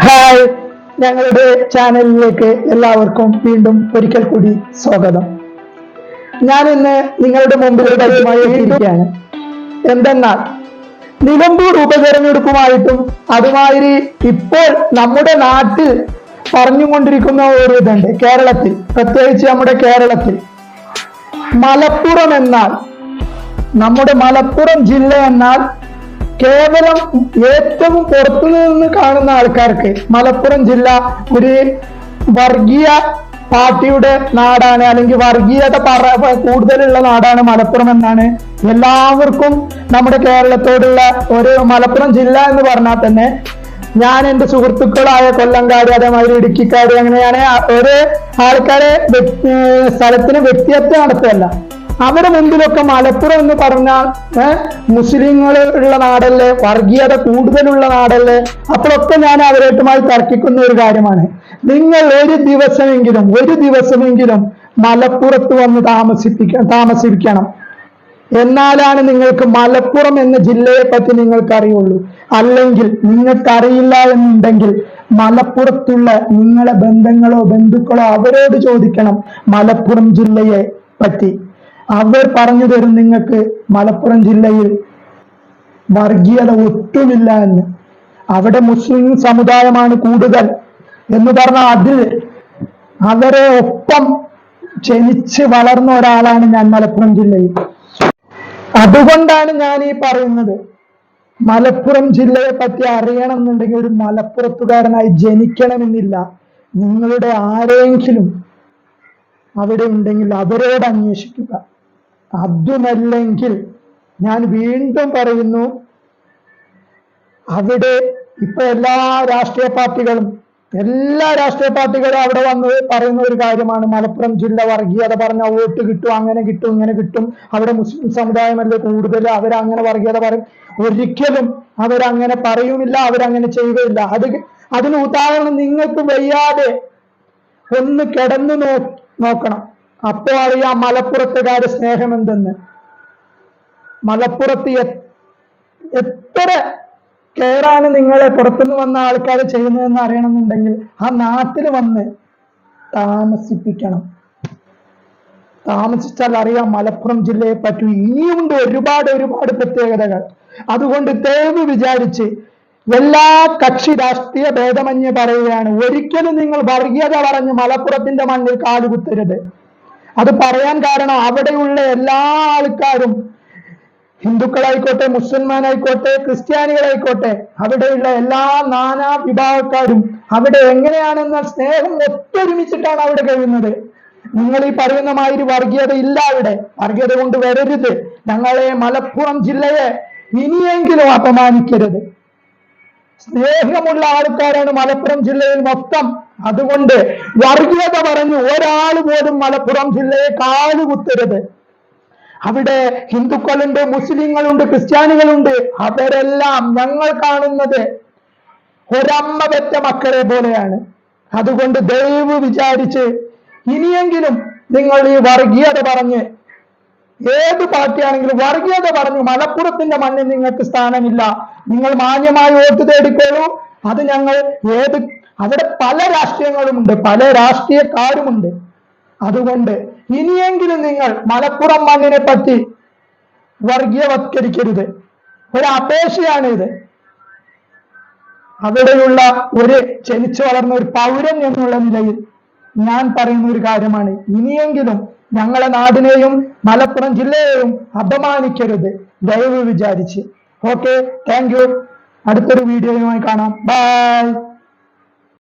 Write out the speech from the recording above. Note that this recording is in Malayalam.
ഹായ്. ഞങ്ങളുടെ ചാനലിലേക്ക് എല്ലാവർക്കും വീണ്ടും ഒരിക്കൽ കൂടി സ്വാഗതം. ഞാൻ ഇന്ന് നിങ്ങളുടെ മുമ്പിൽ ഇരിക്കുകയാണ് എന്തെന്നാൽ നിലമ്പൂർ ഉപതെരഞ്ഞെടുപ്പുമായിട്ടും അതുമാതിരി ഇപ്പോൾ നമ്മുടെ നാട്ടിൽ പറഞ്ഞുകൊണ്ടിരിക്കുന്ന ഒരു ഇതുണ്ട്. കേരളത്തിൽ പ്രത്യേകിച്ച് നമ്മുടെ കേരളത്തിൽ. മലപ്പുറം എന്നാൽ നമ്മുടെ മലപ്പുറം ജില്ല എന്നാൽ കേവലം ഏറ്റവും പുറത്തു നിന്ന് കാണുന്ന ആൾക്കാർക്ക് മലപ്പുറം ജില്ല ഒരു വർഗീയ പാർട്ടിയുടെ നാടാണ് അല്ലെങ്കിൽ വർഗീയത കൂടുതലുള്ള നാടാണ് മലപ്പുറം എന്നാണ് എല്ലാവർക്കും നമ്മുടെ കേരളത്തോടുള്ള ഒരു മലപ്പുറം ജില്ല എന്ന് പറഞ്ഞാൽ തന്നെ ഞാൻ എന്റെ സുഹൃത്തുക്കളായ കൊല്ലംകാര് അതേമാതിരി ഇടുക്കിക്കാര് അങ്ങനെ ഞാൻ ഒരു ആൾക്കാരെ സ്ഥലത്തിന് വ്യക്തിഹത്യ നടത്തുകയല്ല. അവരുടെ മുമ്പിലൊക്കെ മലപ്പുറം എന്ന് പറഞ്ഞാൽ ഏഹ് മുസ്ലിങ്ങൾ ഉള്ള നാടല്ലേ വർഗീയത കൂടുതലുള്ള നാടല്ലേ? അപ്പോഴൊക്കെ ഞാൻ അവരായിട്ടുമായി തർക്കിക്കുന്ന ഒരു കാര്യമാണ്. നിങ്ങൾ ഒരു ദിവസമെങ്കിലും ഒരു ദിവസമെങ്കിലും മലപ്പുറത്ത് വന്ന് താമസിപ്പിക്ക താമസിപ്പിക്കണം. എന്നാലാണ് നിങ്ങൾക്ക് മലപ്പുറം എന്ന ജില്ലയെ പറ്റി നിങ്ങൾക്ക് അറിയുള്ളൂ അല്ലെങ്കിൽ നിങ്ങൾക്കറിയില്ല എന്നുണ്ടെങ്കിൽ മലപ്പുറത്തുള്ള നിങ്ങളെ ബന്ധങ്ങളോ ബന്ധുക്കളോ അവരോട് ചോദിക്കണം മലപ്പുറം ജില്ലയെ പറ്റി. അവർ പറഞ്ഞു തരും നിങ്ങൾക്ക് മലപ്പുറം ജില്ലയിൽ വർഗീയത ഒട്ടുമില്ല എന്ന് അവിടെ മുസ്ലിം സമുദായമാണ് കൂടുതൽ എന്ന് പറഞ്ഞാൽ അതിൽ അവരെ ഒപ്പം ജനിച്ച് വളർന്ന ഒരാളാണ് ഞാൻ മലപ്പുറം ജില്ലയിൽ. അതുകൊണ്ടാണ് ഞാൻ ഈ പറയുന്നത്. മലപ്പുറം ജില്ലയെ പറ്റി അറിയണം എന്നുണ്ടെങ്കിൽ ഒരു മലപ്പുറത്തുകാരനായി ജനിക്കണമെന്നില്ല. നിങ്ങളുടെ ആരെങ്കിലും അവിടെ ഉണ്ടെങ്കിൽ അവരോട് അന്വേഷിക്കുക. അതുമല്ലെങ്കിൽ ഞാൻ വീണ്ടും പറയുന്നു അവിടെ ഇപ്പൊ എല്ലാ രാഷ്ട്രീയ പാർട്ടികളും എല്ലാ രാഷ്ട്രീയ പാർട്ടികളും അവിടെ വന്ന് പറയുന്ന ഒരു കാര്യമാണ്. മലപ്പുറം ജില്ല വർഗീയത പറഞ്ഞ വോട്ട് കിട്ടും അങ്ങനെ കിട്ടും ഇങ്ങനെ കിട്ടും. അവിടെ മുസ്ലിം സമുദായമല്ലേ കൂടുതൽ അവരങ്ങനെ വർഗീയത പറയും. ഒരിക്കലും അവരങ്ങനെ പറയുമില്ല അവരങ്ങനെ ചെയ്യുകയില്ല അത് അതിന് ഉദാഹരണം നിങ്ങൾക്ക് വയ്യാതെ ഒന്ന് കിടന്നു നോക്കണം. അപ്പോൾ അറിയാം മലപ്പുറത്തുകാരുടെ സ്നേഹം എന്തെന്ന്? മലപ്പുറത്ത് എത്ര കെയറാണ് നിങ്ങളെ പുറത്തുനിന്ന് വന്ന ആൾക്കാർ ചെയ്യുന്നതെന്ന് അറിയണമെന്നുണ്ടെങ്കിൽ ആ നാട്ടിൽ വന്ന് താമസിപ്പിക്കണം. താമസിച്ചാൽ അറിയാം മലപ്പുറം ജില്ലയെ പറ്റി ഇനിയുണ്ട് ഒരുപാട് ഒരുപാട് പ്രത്യേകതകൾ. അതുകൊണ്ട് ദയവ് വിചാരിച്ച് എല്ലാ കക്ഷി രാഷ്ട്രീയ ഭേദമന്യേ പറയുകയാണ്. ഒരിക്കലും നിങ്ങൾ വർഗീയത പറഞ്ഞ് മലപ്പുറത്തിന്റെ മണ്ണിൽ കാലുകുത്തരുത്. അത് പറയാൻ കാരണം അവിടെയുള്ള എല്ലാ ആൾക്കാരും ഹിന്ദുക്കളായിക്കോട്ടെ മുസ്ലിംമാനായിക്കോട്ടെ ക്രിസ്ത്യാനികളായിക്കോട്ടെ അവിടെയുള്ള എല്ലാ നാനാ വിഭാഗക്കാരും അവിടെ എങ്ങനെയാണെന്ന സ്നേഹം ഒത്തൊരുമിച്ചിട്ടാണ് അവിടെ കഴിയുന്നത്. നിങ്ങൾ ഈ പറയുന്ന മാതിരി വർഗീയത ഇല്ല അവിടെ. വർഗീയത കൊണ്ട് വരരുത്. ഞങ്ങളെ മലപ്പുറം ജില്ലയെ ഇനിയെങ്കിലും അപമാനിക്കരുത്. സ്നേഹമുള്ള ആൾക്കാരാണ് മലപ്പുറം ജില്ലയിൽ മൊത്തം. അതുകൊണ്ട് വർഗീയത പറഞ്ഞു ഒരാൾ പോലും മലപ്പുറം ജില്ലയെ കാലുകുത്തരുത് അവിടെ ഹിന്ദുക്കളുണ്ട് മുസ്ലിങ്ങളുണ്ട് ക്രിസ്ത്യാനികളുണ്ട്. അവരെല്ലാം ഞങ്ങൾ കാണുന്നത് ഒരമ്മ പെറ്റ മക്കളെ പോലെയാണ്. അതുകൊണ്ട് ദയവ് വിചാരിച്ച് ഇനിയെങ്കിലും നിങ്ങൾ ഈ വർഗീയത പറഞ്ഞ് ഏത് പാർട്ടിയാണെങ്കിലും വർഗീയത പറഞ്ഞു മലപ്പുറത്തിന്റെ മണ്ണിൽ നിങ്ങൾക്ക് സ്ഥാനമില്ല. നിങ്ങൾ മാന്യമായി വോട്ട് തേടിക്കോളൂ. അത് ഞങ്ങൾ ഏത് അവിടെ പല രാഷ്ട്രീയങ്ങളുമുണ്ട് പല രാഷ്ട്രീയക്കാരുമുണ്ട്. അതുകൊണ്ട് ഇനിയെങ്കിലും നിങ്ങൾ മലപ്പുറം മണ്ണിനെ പറ്റി വർഗീയവത്കരിക്കരുത്. ഒരു അപേക്ഷയാണ് ഇത് അവിടെയുള്ള ഒരു ജനിച്ചു വളർന്ന ഒരു പൗരൻ എന്നുള്ള നിലയിൽ ഞാൻ പറയുന്ന ഒരു കാര്യമാണ്. ഇനിയെങ്കിലും ഞങ്ങളെ നാടിനെയും മലപ്പുറം ജില്ലയെയും അപമാനിക്കരുത്. ദയവ് വിചാരിച്ച്. ഓക്കെ താങ്ക് യു അടുത്തൊരു വീഡിയോയുമായി കാണാം. ബൈ